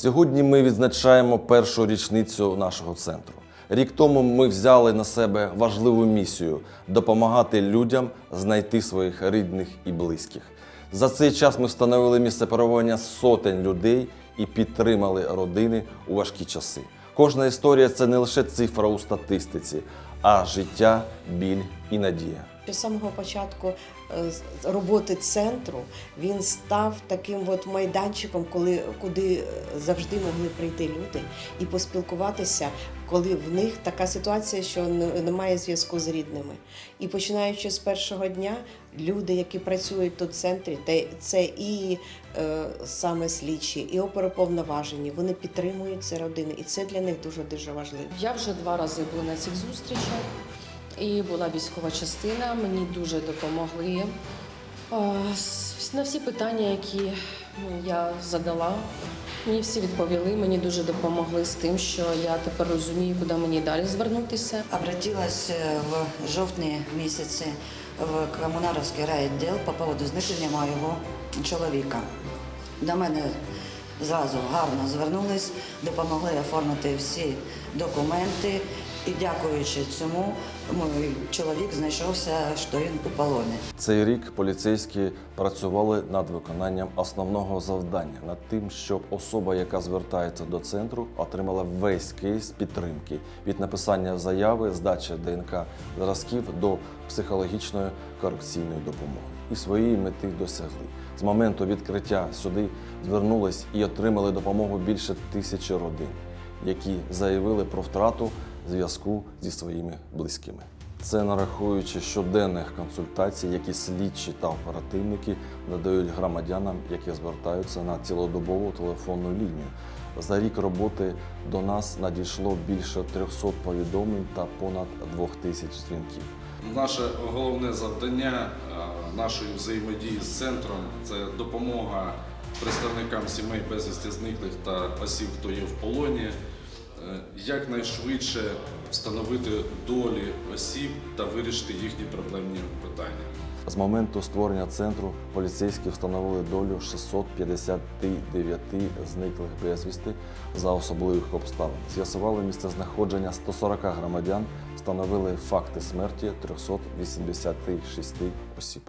Сьогодні ми відзначаємо першу річницю нашого центру. Рік тому ми взяли на себе важливу місію допомагати людям знайти своїх рідних і близьких. За цей час ми встановили місце перебування сотень людей і підтримали родини у важкі часи. Кожна історія це не лише цифра у статистиці, а життя, біль і надія. З самого початку е, роботи центру він став таким от майданчиком, коли куди е, завжди могли прийти люди і поспілкуватися, коли в них така ситуація, що немає зв'язку з рідними. І починаючи з першого дня, люди, які працюють тут в центрі, це і е, саме слідчі, і оперуповноважені, вони підтримують ці родини, і це для них дуже дуже важливо. Я вже два рази була на цих зустрічах і була військова частина. Мені дуже допомогли. На всі питання, які ну, я задала, мені всі відповіли. Мені дуже допомогли з тим, що я тепер розумію, куди мені далі звернутися. Обратилась е, в жовтні місяці в Комунаровський райвідділ по поводу зникнення моєго чоловіка. До мене зразу гарно звернулись, допомогли оформити всі документи. І дякуючи цьому, мій чоловік знайшовся, що він у полоні. Цей рік поліцейські працювали над виконанням основного завдання, над тим, щоб особа, яка звертається до центру, отримала весь кейс підтримки від написання заяви, здачі ДНК зразків до психологічної корекційної допомоги. І своєї мети досягли. З моменту відкриття сюди звернулись і отримали допомогу більше тисячі родин, які заявили про втрату зв'язку зі своїми близькими. Це нарахуючи щоденних консультацій, які слідчі та оперативники надають громадянам, які звертаються на цілодобову телефонну лінію. За рік роботи до нас надійшло більше 300 повідомлень та понад 2000 дзвінків. Наше головне завдання е, нашої взаємодії з центром це допомога представникам сімей безвісти зниклих та осіб, хто є в полоні, якнайшвидше встановити долі осіб та вирішити їхні проблемні питання. З моменту створення центру поліцейські встановили долю 659 зниклих безвісти за особливих обставин. З'ясували місце знаходження 140 громадян, встановили факти смерті 386 осіб.